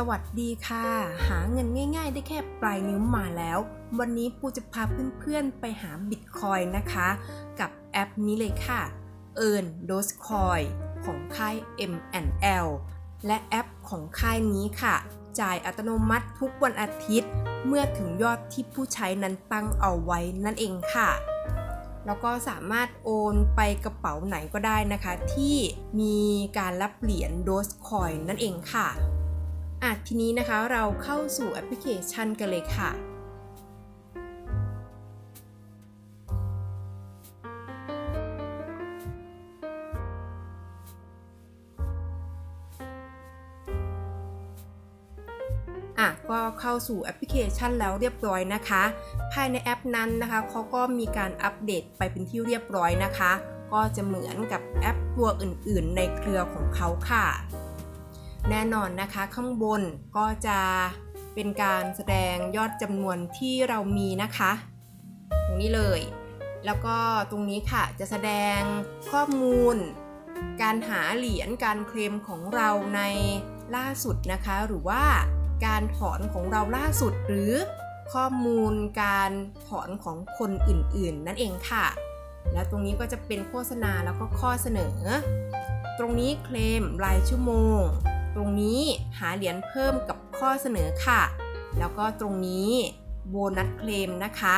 สวัสดีค่ะ หาเงินง่ายๆ ได้แค่ปลายนิ้วมาแล้ว วันนี้ปูจะพาเพื่อนๆไปหาบิตคอยนะคะ กับแอปนี้เลยค่ะ Earn Dogecoin ของค่าย M&L และแอปของค่ายนี้ค่ะ จ่ายอัตโนมัติทุกวันอาทิตย์ เมื่อถึงยอดที่ผู้ใช้นั้นตั้งเอาไว้นั่นเองค่ะ แล้วก็สามารถโอนไปกระเป๋าไหนก็ได้นะคะ ที่มีการรับเหรียญ Dogecoin นั่นเองค่ะ อะทีนี้นะคะเราเข้าสู่แอปพลิเคชันกันเลยค่ะ อะก็เข้าสู่แอปพลิเคชันแล้วเรียบร้อยนะคะ ภายในแอปนั้นนะคะเขาก็มีการอัปเดตไปเป็นที่เรียบร้อยนะคะ ก็จะเหมือนกับแอปตัวอื่นๆ ในเครือของเขาค่ะ แน่นอนนะคะข้างบนก็จะเป็นการแสดงยอดจำนวนที่เรามีนะคะ ตรงนี้เลย แล้วก็ตรงนี้ค่ะจะแสดงข้อมูล การหาเหรียญการเคลมของเราในล่าสุดนะคะ หรือว่าการถอนของเราล่าสุดหรือข้อมูลการถอนของคนอื่นๆ นั่นเองค่ะ แล้วตรงนี้ก็จะเป็นโฆษณาแล้วก็ข้อเสนอ ตรงนี้เคลมรายชั่วโมง ตรงนี้หาเหรียญเพิ่มกับข้อเสนอค่ะ แล้วก็ตรงนี้โบนัสเคลมนะคะ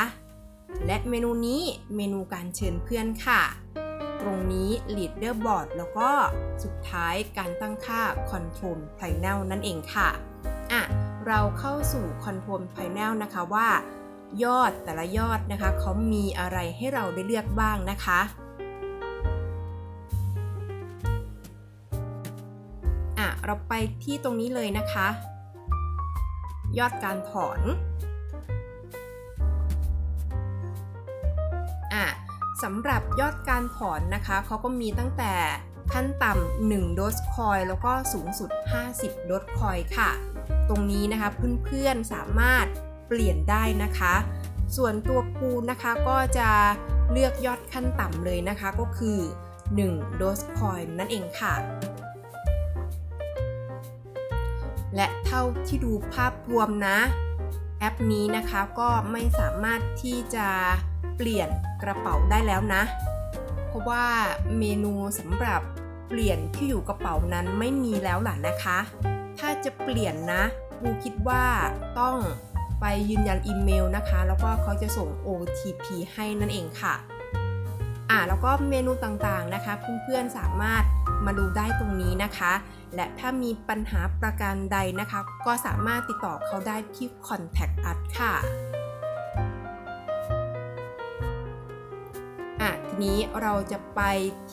และเมนูนี้เมนูการเชิญเพื่อนค่ะ ตรงนี้ leaderboard แล้วก็สุดท้ายการตั้งค่า control panel นั่นเองค่ะอะ เราเข้าสู่ control panel นะคะว่า ยอดแต่ละยอดนะคะเขามีอะไรให้เราได้เลือกบ้างนะคะ เราไปที่ตรงนี้เลยนะคะ ยอดการถอนอะสำหรับยอดการถอนนะคะเขาก็มีตั้งแต่ขั้นต่ำ1โดสคอยแล้วก็สูงสุด 50 โดสคอยค่ะ ตรงนี้นะคะเพื่อนๆสามารถเปลี่ยนได้นะคะ ส่วนตัวปูนะคะก็จะเลือกยอดขั้นต่ำเลยนะคะก็คือ 1 โดสคอยนั่นเองค่ะ และเท่าที่ดูภาพรวมนะ แอปนี้นะคะก็ไม่สามารถที่จะเปลี่ยนกระเป๋าได้แล้วนะ เพราะว่าเมนูสำหรับเปลี่ยนที่อยู่กระเป๋านั้นไม่มีแล้วล่ะนะคะ ถ้าจะเปลี่ยนนะปูคิดว่าต้องไปยืนยันอีเมลนะคะ แล้วก็เขาจะส่ง OTP ให้นั่นเองค่ะอ่าแล้วก็เมนูต่างๆนะคะเพื่อนๆสามารถมาดูได้ตรงนี้นะคะ และถ้ามีปัญหาประการใดนะคะ ก็สามารถติดต่อเขาได้ที่ Contact us ค่ะอะ ทีนี้เราจะไป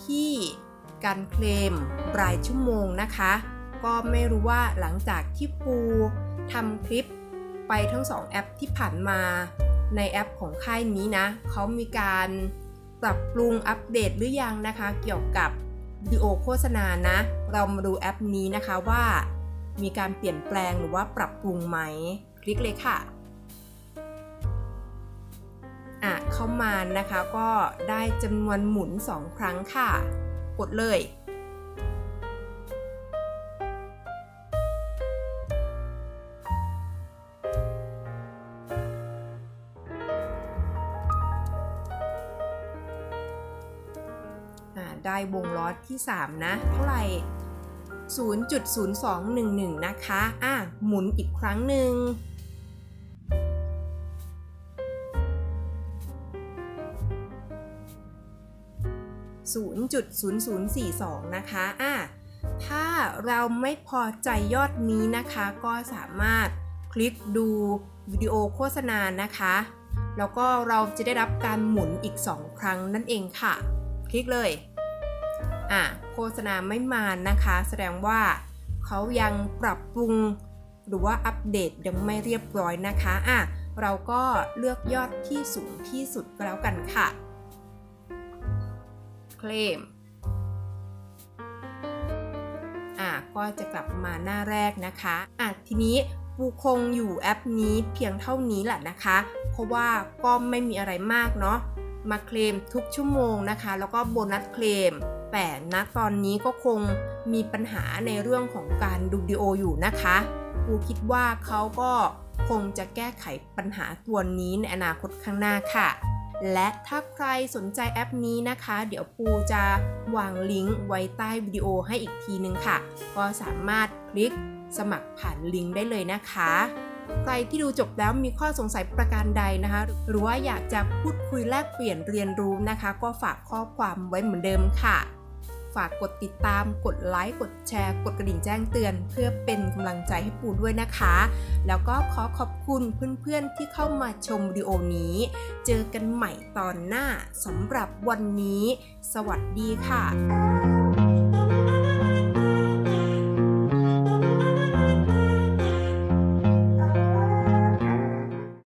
ที่การเคลมรายชั่วโมงนะคะ ก็ไม่รู้ว่าหลังจากที่ปูทำคลิปไปทั้ง2แอปที่ผ่านมาในแอปของค่ายนี้นะ เขามีการปรับปรุงอัปเดตหรือยังนะคะ เกี่ยวกับ วิดีโอโฆษณานะ เรามาดูแอปนี้นะคะว่า มีการเปลี่ยนแปลงหรือว่าปรับปรุงไหม คลิกเลยค่ะอะเข้ามานะคะก็ได้จำนวนหมุน 2 ครั้งค่ะ กดเลย ได้วงล้อที่ 3 นะ เท่าไหร่ 0.0211 นะคะ อะ หมุนอีกครั้งหนึ่ง0.0042 นะคะ อะ ถ้าเราไม่พอใจยอดนี้นะคะ ก็สามารถคลิกดูวิดีโอโฆษณานะคะ แล้วก็เราจะได้รับการหมุนอีก 2 ครั้งนั่นเองค่ะ คลิกเลย อะโฆษณาไม่มานะคะ แสดงว่าเขายังปรับปรุง หรือว่าอัปเดตยังไม่เรียบร้อยนะคะอะเราก็เลือกยอดที่สูงที่สุดก็แล้วกันค่ะ เคลมอะก็จะกลับมาหน้าแรกนะคะอะทีนี้ปูคงอยู่แอปนี้เพียงเท่านี้แหละนะคะ เพราะว่าก็ไม่มีอะไรมากเนาะ มาเคลมทุกชั่วโมงนะคะ แล้วก็โบนัสเคลม แต่ณตอนนี้ก็คงมีปัญหาในเรื่องของการดูวิดีโออยู่นะคะปูคิดว่าเขาก็คงจะแก้ไขปัญหาตัวนี้ในอนาคตข้างหน้าค่ะ และถ้าใครสนใจแอปนี้นะคะ เดี๋ยวปูจะวางลิงก์ไว้ใต้วิดีโอให้อีกทีนึงค่ะ ก็สามารถคลิกสมัครผ่านลิงก์ได้เลยนะคะ ใครที่ดูจบแล้วมีข้อสงสัยประการใดนะคะ หรือว่าอยากจะพูดคุยแลกเปลี่ยนเรียนรู้นะคะ ก็ฝากข้อความไว้เหมือนเดิมค่ะ ฝากกดติดตาม กดไลค์ กดแชร์ กดกระดิ่งแจ้งเตือน เพื่อเป็นกำลังใจให้ปูด้วยนะคะ แล้วก็ขอขอบคุณเพื่อนๆที่เข้ามาชมวิดีโอนี้ เจอกันใหม่ตอนหน้าสำหรับวันนี้ สวัสดีค่ะ